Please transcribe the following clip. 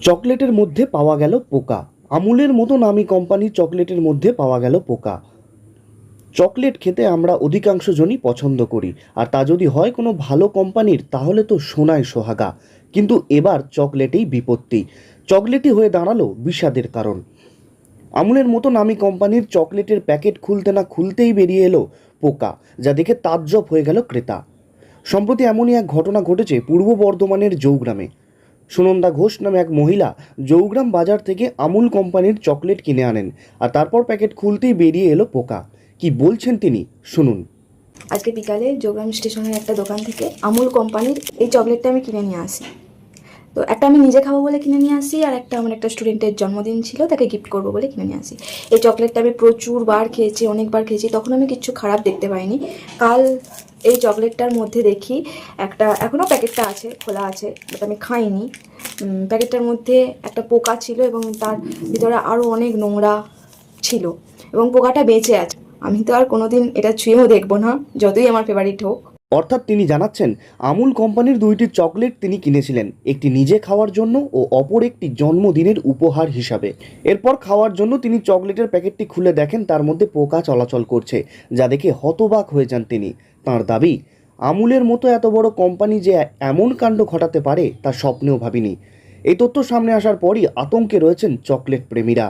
চকলেটের মধ্যে পাওয়া গেল পোকা। আমুলের মতো নামি কোম্পানির চকলেটের মধ্যে পাওয়া গেল পোকা। চকলেট খেতে আমরা অধিকাংশ জনই পছন্দ করি, আর তা যদি হয় কোনো ভালো কোম্পানির, তাহলে তো সোনায় সোহাগা। কিন্তু এবার চকলেটেই বিপত্তি। চকলেটই হয়ে দাঁড়াল বিষাদের কারণ। আমুলের মতো নামি কোম্পানির চকলেটের প্যাকেট খুলতে না খুলতেই বেরিয়ে এলো পোকা, যা দেখে তাজ্জব হয়ে গেল ক্রেতা। সম্প্রতি এমনই এক ঘটনা ঘটেছে পূর্ব বর্ধমানের জৌগ্রামে। সুনন্দা ঘোষ নামে এক মহিলা জৌগ্রাম বাজার থেকে আমুল কোম্পানির চকলেট কিনে আনেন। আর তারপর প্যাকেট খুলতেই বেরিয়ে এলো পোকা। কি বলছেন তিনি? শুনুন। আজকে বিকালে যোগ্রাম স্টেশনের একটা দোকান থেকে আমুল কোম্পানির এই চকলেটটা আমি কিনে নিয়ে আসি। তো একটা আমি নিজে খাব বলে কিনে নিয়ে আসি, আর একটা আমার একটা স্টুডেন্টের জন্মদিন ছিল, তাকে গিফট করব বলে কিনে নিয়ে আসি। এই চকলেটটা আমি প্রচুর বার খেয়েছি, অনেকবার খেয়েছি, তখন আমি কিচ্ছু খারাপ দেখতে পাইনি। কাল এই চকলেটটার মধ্যে দেখি একটা এখনও প্যাকেটটা আছে, খোলা আছে বাট আমি খাইনি। প্যাকেটটার মধ্যে একটা পোকা ছিল এবং তার ভিতরে আরও অনেক নোংরা ছিল এবং পোকাটা বেঁচে আছে। আমি তো আর কোনোদিন এটা ছুঁয়েও দেখব না, যতই আমার ফেভারিট হোক। অর্থাৎ তিনি জানাচ্ছেন, আমুল কোম্পানির দুইটি চকলেট তিনি কিনেছিলেন, একটি নিজে খাওয়ার জন্য ও অপর একটি জন্মদিনের উপহার হিসাবে। এরপর খাওয়ার জন্য তিনি চকলেটের প্যাকেটটি খুলে দেখেন, তার মধ্যে পোকা চলাচল করছে, যা দেখে হতবাক হয়ে যান তিনি। তার দাবি, আমুলের মতো এত বড় কোম্পানি যে এমন কাণ্ড ঘটাতে পারে, তা স্বপ্নেও ভাবিনি। এই তথ্য সামনে আসার পরই আতঙ্কে রয়েছেন চকলেট প্রেমীরা।